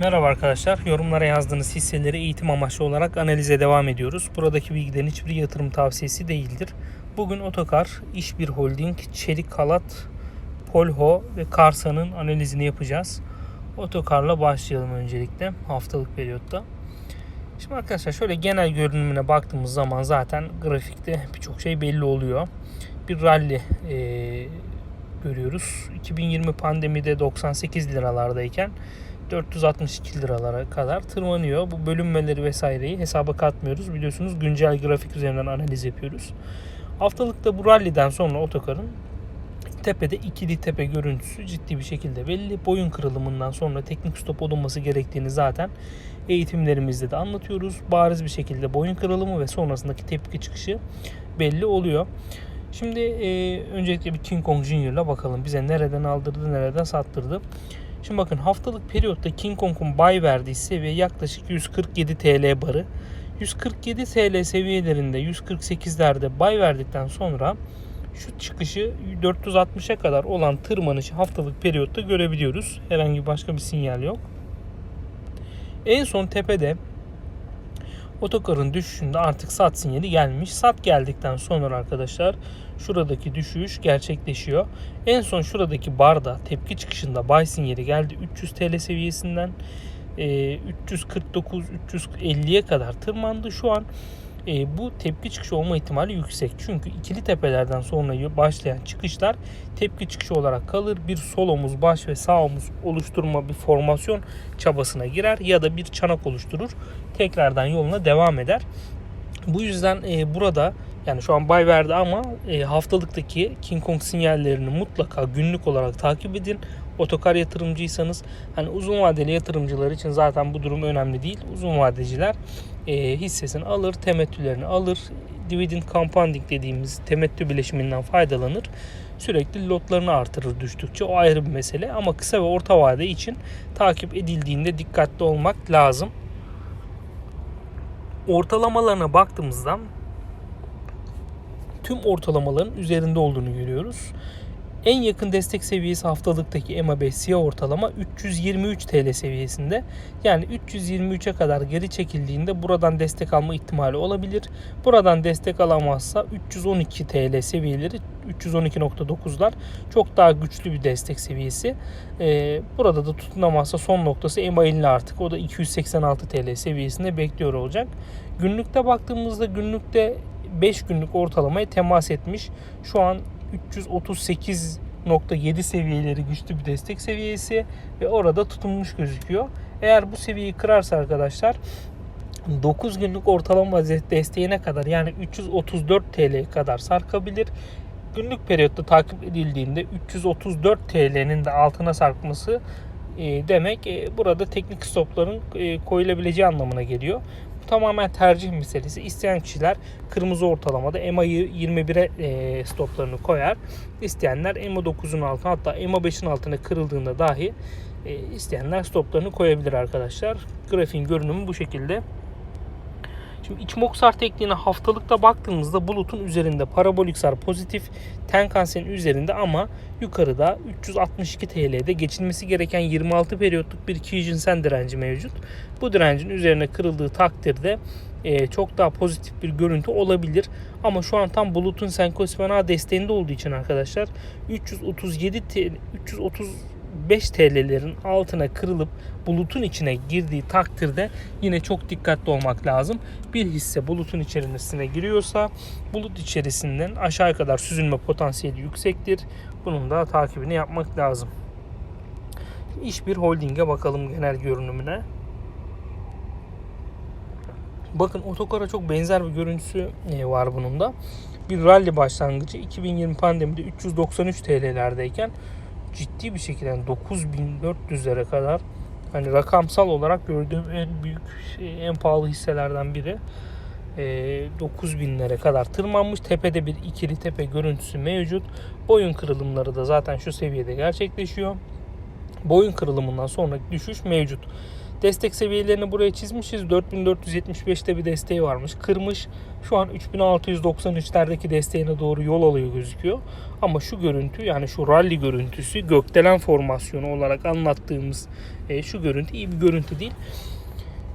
Merhaba arkadaşlar. Yorumlara yazdığınız hisseleri eğitim amaçlı olarak analize devam ediyoruz. Buradaki bilgilerin hiçbir yatırım tavsiyesi değildir. Bugün Otokar, İşbir Holding, Çelik Halat, Polho ve Karsa'nın analizini yapacağız. Otokar'la başlayalım öncelikle haftalık periyotta. Şimdi arkadaşlar şöyle genel görünümüne baktığımız zaman zaten grafikte birçok şey belli oluyor. Bir rally e, görüyoruz. 2020 pandemide 98 liralardayken 462 liralara kadar tırmanıyor. Bu bölünmeleri vesaireyi hesaba katmıyoruz. Biliyorsunuz güncel grafik üzerinden analiz yapıyoruz. Haftalıkta bu ralliden sonra otokarın tepede ikili tepe görüntüsü ciddi bir şekilde belli. Boyun kırılımından sonra teknik stop olunması gerektiğini zaten eğitimlerimizde de anlatıyoruz. Bariz bir şekilde boyun kırılımı ve sonrasındaki tepki çıkışı belli oluyor. Şimdi e, öncelikle bir King Kong Junior'la bakalım bize nereden aldırdı, nereden sattırdı. Şimdi bakın haftalık periyotta King Kong'un buy verdiği seviye yaklaşık 147 TL barı. 147 TL seviyelerinde 148'lerde buy verdikten sonra şu çıkışı 460'a kadar olan tırmanışı haftalık periyotta görebiliyoruz. Herhangi başka bir sinyal yok. En son tepede otokarın düşüşünde artık sat sinyali gelmiş. Sat geldikten sonra arkadaşlar şuradaki düşüş gerçekleşiyor. En son şuradaki barda tepki çıkışında buy sinyali geldi 300 TL seviyesinden e, 349 350'ye kadar tırmandı. Şu an e, bu tepki çıkışı olma ihtimali yüksek. Çünkü ikili tepelerden sonra başlayan çıkışlar tepki çıkışı olarak kalır. Bir sol omuz, baş ve sağ omuz oluşturma bir formasyon çabasına girer ya da bir çanak oluşturur. Tekrardan yoluna devam eder. Bu yüzden e, burada yani şu an bay verdi ama e, haftalıktaki King Kong sinyallerini mutlaka günlük olarak takip edin. Otokar yatırımcıysanız hani uzun vadeli yatırımcılar için zaten bu durum önemli değil. Uzun vadeciler e, hissesini alır, temettülerini alır. Dividend compounding dediğimiz temettü bileşiminden faydalanır. Sürekli lotlarını artırır düştükçe. O ayrı bir mesele ama kısa ve orta vade için takip edildiğinde dikkatli olmak lazım. Ortalamalarına baktığımızda tüm ortalamaların üzerinde olduğunu görüyoruz. En yakın destek seviyesi haftalıktaki EMA 5 siyah ortalama 323 TL seviyesinde. Yani 323'e kadar geri çekildiğinde buradan destek alma ihtimali olabilir. Buradan destek alamazsa 312 TL seviyeleri 312.9'lar çok daha güçlü bir destek seviyesi. Ee, burada da tutunamazsa son noktası EMA 50 artık. O da 286 TL seviyesinde bekliyor olacak. Günlükte baktığımızda günlükte 5 günlük ortalamaya temas etmiş. Şu an 338.7 seviyeleri güçlü bir destek seviyesi ve orada tutunmuş gözüküyor. Eğer bu seviyeyi kırarsa arkadaşlar 9 günlük ortalama desteğine kadar yani 334 TL kadar sarkabilir. Günlük periyotta takip edildiğinde 334 TL'nin de altına sarkması e, demek e, burada teknik stopların e, koyulabileceği anlamına geliyor tamamen tercih meselesi. İsteyen kişiler kırmızı ortalamada EMA'yı 21'e e, stoplarını koyar. İsteyenler EMA 9'un altına hatta EMA 5'in altına kırıldığında dahi e, isteyenler stoplarını koyabilir arkadaşlar. Grafiğin görünümü bu şekilde. Şimdi Ichimoku tekniğine haftalıkta baktığımızda bulutun üzerinde parabolik sar pozitif, Tenkan-Sen'in üzerinde ama yukarıda 362 TL'de geçilmesi gereken 26 periyotluk bir Kijin-Sen direnci mevcut. Bu direncin üzerine kırıldığı takdirde e, çok daha pozitif bir görüntü olabilir. Ama şu an tam bulutun Senkosfena desteğinde olduğu için arkadaşlar 337 TL, 330 5 TL'lerin altına kırılıp bulutun içine girdiği takdirde yine çok dikkatli olmak lazım. Bir hisse bulutun içerisine giriyorsa bulut içerisinden aşağı kadar süzülme potansiyeli yüksektir. Bunun da takibini yapmak lazım. İş bir holdinge bakalım genel görünümüne. Bakın otokara çok benzer bir görüntüsü e, var bunun da. Bir rally başlangıcı 2020 pandemide 393 TL'lerdeyken ciddi bir şekilde yani 9400'lere kadar hani rakamsal olarak gördüğüm en büyük şey, en pahalı hisselerden biri. E, 9000'lere kadar tırmanmış. Tepede bir ikili tepe görüntüsü mevcut. Boyun kırılımları da zaten şu seviyede gerçekleşiyor. Boyun kırılımından sonra düşüş mevcut. Destek seviyelerini buraya çizmişiz. 4475'te bir desteği varmış. Kırmış. Şu an 3693'lerdeki desteğine doğru yol alıyor gözüküyor. Ama şu görüntü yani şu rally görüntüsü gökdelen formasyonu olarak anlattığımız e, şu görüntü iyi bir görüntü değil.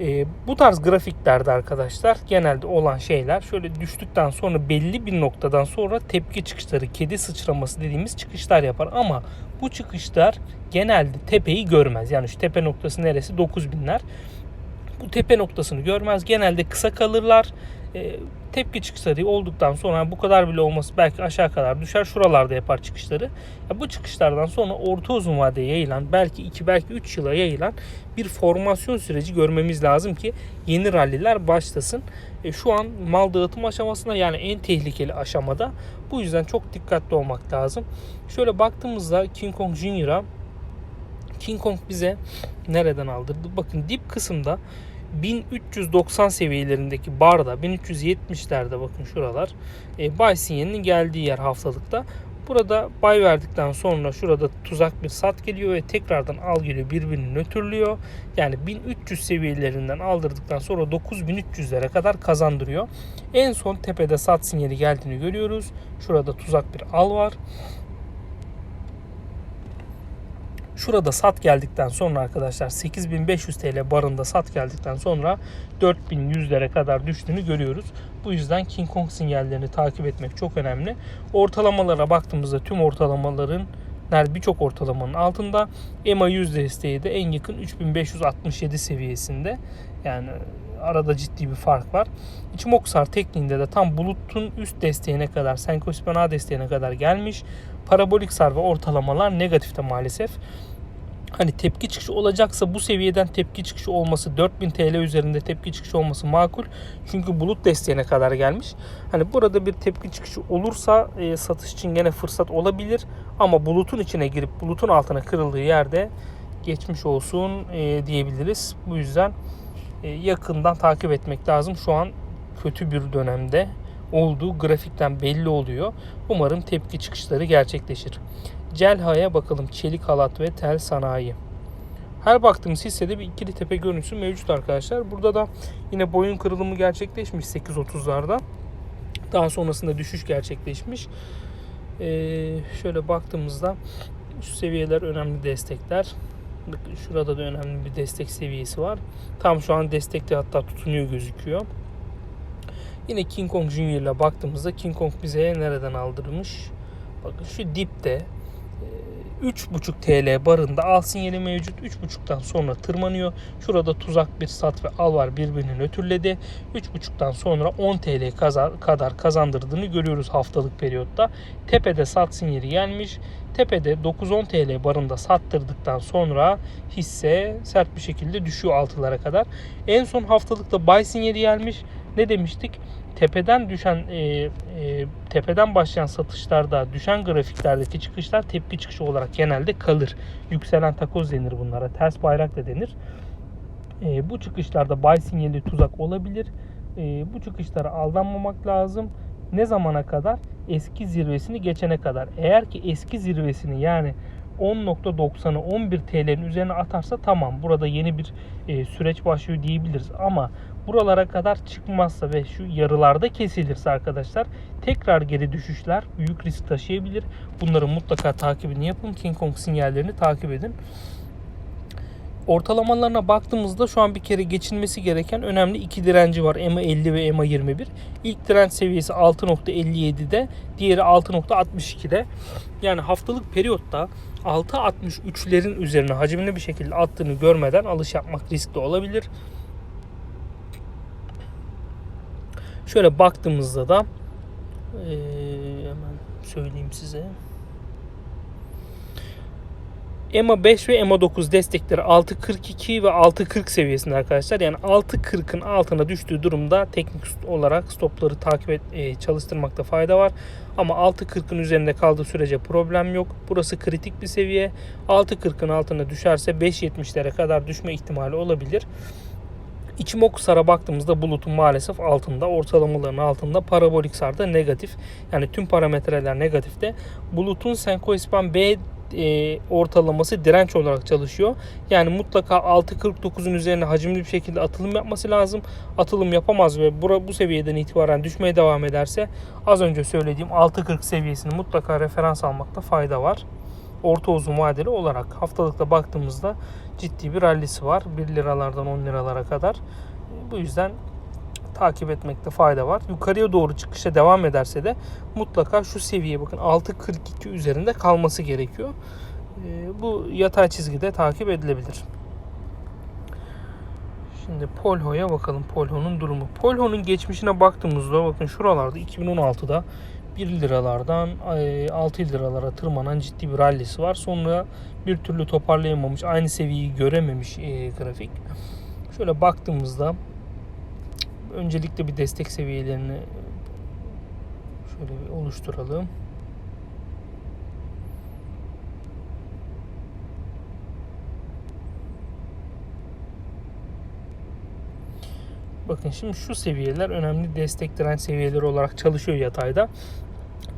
E, bu tarz grafiklerde arkadaşlar genelde olan şeyler şöyle düştükten sonra belli bir noktadan sonra tepki çıkışları, kedi sıçraması dediğimiz çıkışlar yapar. Ama bu çıkışlar genelde tepeyi görmez. Yani şu tepe noktası neresi? 9000'ler. Bu tepe noktasını görmez. Genelde kısa kalırlar. E, tepki çıkışları olduktan sonra bu kadar bile olması belki aşağı kadar düşer. Şuralarda yapar çıkışları. Ya bu çıkışlardan sonra orta uzun vadeye yayılan belki 2 belki 3 yıla yayılan bir formasyon süreci görmemiz lazım ki yeni ralliler başlasın. E, şu an mal dağıtım aşamasında yani en tehlikeli aşamada. Bu yüzden çok dikkatli olmak lazım. Şöyle baktığımızda King Kong Junior'a King Kong bize nereden aldırdı? Bakın dip kısımda 1390 seviyelerindeki barda 1370'lerde bakın şuralar e, buy sinyalinin geldiği yer haftalıkta. Burada buy verdikten sonra şurada tuzak bir sat geliyor ve tekrardan al geliyor birbirini nötrlüyor. Yani 1300 seviyelerinden aldırdıktan sonra 9300'lere kadar kazandırıyor. En son tepede sat sinyali geldiğini görüyoruz. Şurada tuzak bir al var. Şurada sat geldikten sonra arkadaşlar 8500 TL barında sat geldikten sonra 4100'lere kadar düştüğünü görüyoruz. Bu yüzden King Kong sinyallerini takip etmek çok önemli. Ortalamalara baktığımızda tüm ortalamaların birçok ortalamanın altında. EMA 100 desteği de en yakın 3567 seviyesinde. Yani arada ciddi bir fark var. İçimoksar tekniğinde de tam bulutun üst desteğine kadar, Senkospen A desteğine kadar gelmiş. Parabolik sar ve ortalamalar negatifte maalesef. Hani tepki çıkışı olacaksa bu seviyeden tepki çıkışı olması 4000 TL üzerinde tepki çıkışı olması makul. Çünkü bulut desteğine kadar gelmiş. Hani burada bir tepki çıkışı olursa e, satış için gene fırsat olabilir. Ama bulutun içine girip bulutun altına kırıldığı yerde geçmiş olsun e, diyebiliriz. Bu yüzden e, yakından takip etmek lazım. Şu an kötü bir dönemde olduğu grafikten belli oluyor. Umarım tepki çıkışları gerçekleşir. Celha'ya bakalım. Çelik halat ve tel sanayi. Her baktığımız hissede bir ikili tepe görüntüsü mevcut arkadaşlar. Burada da yine boyun kırılımı gerçekleşmiş 8.30'larda. Daha sonrasında düşüş gerçekleşmiş. Ee, şöyle baktığımızda şu seviyeler önemli destekler. Şurada da önemli bir destek seviyesi var. Tam şu an destekte hatta tutunuyor gözüküyor. Yine King Kong Junior ile baktığımızda King Kong bize nereden aldırmış? Bakın şu dipte 3.5 TL barında al sinyali mevcut. 3.5'tan sonra tırmanıyor. Şurada tuzak bir sat ve al var birbirini nötrledi. 3.5'tan sonra 10 TL kadar kazandırdığını görüyoruz haftalık periyotta. Tepede sat sinyali gelmiş. Tepede 9-10 TL barında sattırdıktan sonra hisse sert bir şekilde düşüyor altılara kadar. En son haftalıkta buy sinyali gelmiş. Ne demiştik? tepeden düşen e, e, tepeden başlayan satışlarda düşen grafiklerdeki çıkışlar tepki çıkışı olarak genelde kalır. Yükselen takoz denir bunlara. Ters bayrak da denir. E, bu çıkışlarda buy sinyali tuzak olabilir. E, bu çıkışlara aldanmamak lazım. Ne zamana kadar? Eski zirvesini geçene kadar. Eğer ki eski zirvesini yani 10.90'ı 11 TL'nin üzerine atarsa tamam burada yeni bir e, süreç başlıyor diyebiliriz. Ama buralara kadar çıkmazsa ve şu yarılarda kesilirse arkadaşlar tekrar geri düşüşler büyük risk taşıyabilir. Bunların mutlaka takibini yapın. King Kong sinyallerini takip edin. Ortalamalarına baktığımızda şu an bir kere geçilmesi gereken önemli iki direnci var. EMA 50 ve EMA 21. İlk direnç seviyesi 6.57'de, diğeri 6.62'de. Yani haftalık periyotta 6.63'lerin üzerine hacimli bir şekilde attığını görmeden alış yapmak riskli olabilir. Şöyle baktığımızda da ee, hemen söyleyeyim size. EMA 5 ve EMA 9 destekleri 6.42 ve 6.40 seviyesinde arkadaşlar. Yani 6.40'ın altına düştüğü durumda teknik olarak stopları takip et, e, çalıştırmakta fayda var. Ama 6.40'ın üzerinde kaldığı sürece problem yok. Burası kritik bir seviye. 6.40'ın altına düşerse 5.70'lere kadar düşme ihtimali olabilir. İçimokusar'a baktığımızda bulutun maalesef altında, ortalamaların altında, parabolik sarda negatif. Yani tüm parametreler negatifte. Bulutun Senko İspan B e, ortalaması direnç olarak çalışıyor. Yani mutlaka 6.49'un üzerine hacimli bir şekilde atılım yapması lazım. Atılım yapamaz ve bura, bu seviyeden itibaren düşmeye devam ederse az önce söylediğim 6.40 seviyesini mutlaka referans almakta fayda var. Orta uzun vadeli olarak haftalıkta baktığımızda ciddi bir rallisi var. 1 liralardan 10 liralara kadar. Bu yüzden takip etmekte fayda var. Yukarıya doğru çıkışa devam ederse de mutlaka şu seviyeye bakın 6.42 üzerinde kalması gerekiyor. Ee, Bu yatay çizgide takip edilebilir. Şimdi Polho'ya bakalım. Polho'nun durumu. Polho'nun geçmişine baktığımızda bakın şuralarda 2016'da 1 liralardan e, 6 liralara tırmanan ciddi bir rallisi var. Sonra bir türlü toparlayamamış. Aynı seviyeyi görememiş e, grafik. Şöyle baktığımızda öncelikle bir destek seviyelerini şöyle bir oluşturalım. Bakın şimdi şu seviyeler önemli destek direnç seviyeleri olarak çalışıyor yatayda.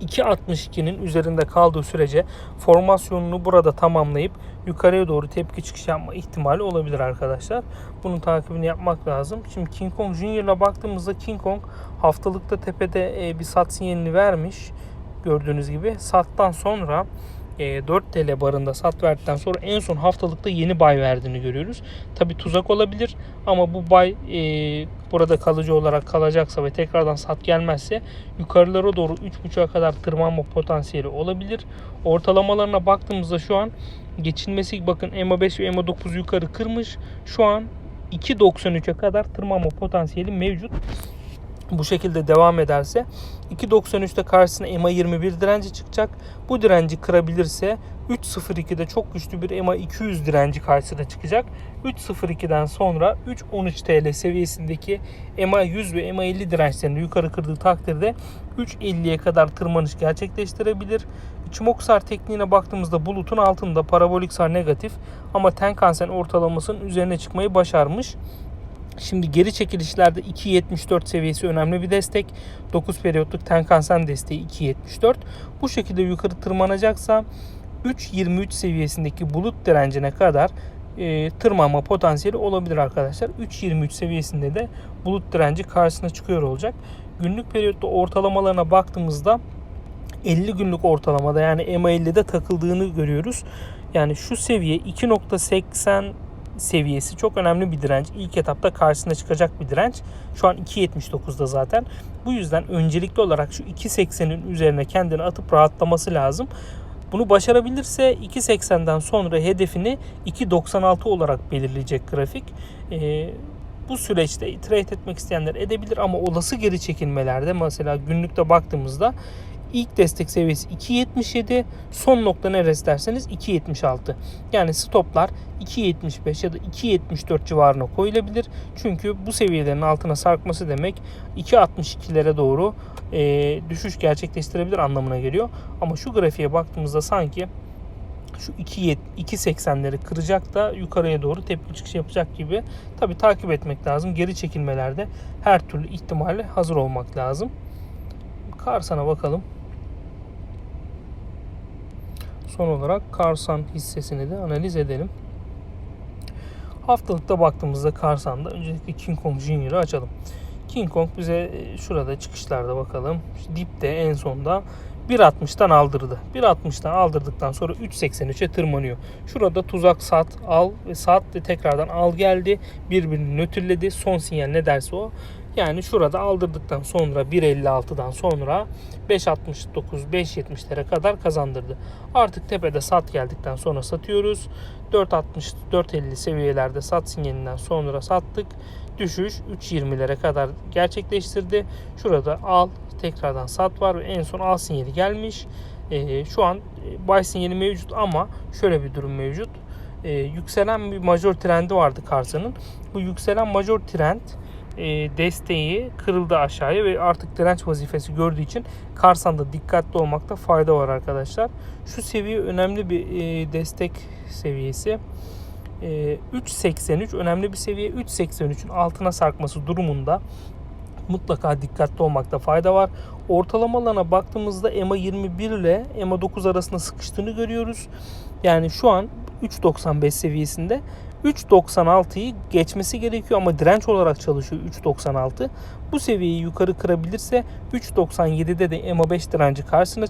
2.62'nin üzerinde kaldığı sürece formasyonunu burada tamamlayıp yukarıya doğru tepki çıkış yapma ihtimali olabilir arkadaşlar. Bunun takibini yapmak lazım. Şimdi King Kong Junior'la baktığımızda King Kong haftalıkta tepede e, bir sat sinyalini vermiş. Gördüğünüz gibi sattan sonra 4 TL barında sat verdikten sonra en son haftalıkta yeni bay verdiğini görüyoruz. Tabi tuzak olabilir ama bu bay e, burada kalıcı olarak kalacaksa ve tekrardan sat gelmezse yukarılara doğru 3.5'a kadar tırmanma potansiyeli olabilir. Ortalamalarına baktığımızda şu an geçilmesi bakın EMA 5 ve EMA 9 yukarı kırmış. Şu an 2.93'e kadar tırmanma potansiyeli mevcut bu şekilde devam ederse 2.93'te karşısına EMA 21 direnci çıkacak. Bu direnci kırabilirse 3.02'de çok güçlü bir EMA 200 direnci karşısına çıkacak. 3.02'den sonra 3.13 TL seviyesindeki EMA 100 ve EMA 50 dirençlerini yukarı kırdığı takdirde 3.50'ye kadar tırmanış gerçekleştirebilir. Çimoksar tekniğine baktığımızda bulutun altında parabolik sar negatif ama Tenkan-Sen ortalamasının üzerine çıkmayı başarmış. Şimdi geri çekilişlerde 2.74 seviyesi önemli bir destek. 9 periyotluk Tenkan-Sen desteği 2.74. Bu şekilde yukarı tırmanacaksa 3.23 seviyesindeki bulut direncine kadar e, tırmanma potansiyeli olabilir arkadaşlar. 3.23 seviyesinde de bulut direnci karşısına çıkıyor olacak. Günlük periyotta ortalamalarına baktığımızda 50 günlük ortalamada yani EMA50'de takıldığını görüyoruz. Yani şu seviye 2.80 seviyesi çok önemli bir direnç. İlk etapta karşısına çıkacak bir direnç. Şu an 2.79'da zaten. Bu yüzden öncelikli olarak şu 2.80'in üzerine kendini atıp rahatlaması lazım. Bunu başarabilirse 2.80'den sonra hedefini 2.96 olarak belirleyecek grafik. Ee, bu süreçte trade etmek isteyenler edebilir ama olası geri çekilmelerde mesela günlükte baktığımızda İlk destek seviyesi 2.77. Son nokta neresi derseniz 2.76. Yani stoplar 2.75 ya da 2.74 civarına koyulabilir. Çünkü bu seviyelerin altına sarkması demek 2.62'lere doğru e, düşüş gerçekleştirebilir anlamına geliyor. Ama şu grafiğe baktığımızda sanki şu 2.80'leri kıracak da yukarıya doğru tepki çıkış yapacak gibi. Tabi takip etmek lazım. Geri çekilmelerde her türlü ihtimale hazır olmak lazım. Karsan'a bakalım. Son olarak Karsan hissesini de analiz edelim. Haftalıkta baktığımızda Karsan'da öncelikle King Kong Junior'ı açalım. King Kong bize e, şurada çıkışlarda bakalım. Dipte en sonda 1.60'dan aldırdı. 1.60'dan aldırdıktan sonra 3.83'e tırmanıyor. Şurada tuzak sat al ve sat ve tekrardan al geldi. Birbirini nötrledi. Son sinyal ne derse o. Yani şurada aldırdıktan sonra 1.56'dan sonra 5.69 5.70'lere kadar kazandırdı. Artık tepede sat geldikten sonra satıyoruz. 4.60 4.50 seviyelerde sat sinyalinden sonra sattık. Düşüş 3.20'lere kadar gerçekleştirdi. Şurada al tekrardan sat var ve en son al sinyali gelmiş. Ee, şu an e, buy sinyali mevcut ama şöyle bir durum mevcut. Ee, yükselen bir major trendi vardı Karsa'nın. Bu yükselen major trend e, desteği kırıldı aşağıya ve artık direnç vazifesi gördüğü için Karsan'da dikkatli olmakta fayda var arkadaşlar. Şu seviye önemli bir e, destek seviyesi. E, 3.83 önemli bir seviye. 3.83'ün altına sarkması durumunda mutlaka dikkatli olmakta fayda var. Ortalamalarına baktığımızda EMA 21 ile EMA 9 arasında sıkıştığını görüyoruz. Yani şu an 3.95 seviyesinde 3.96'yı geçmesi gerekiyor ama direnç olarak çalışıyor 3.96. Bu seviyeyi yukarı kırabilirse 3.97'de de EMA 5 direnci karşısına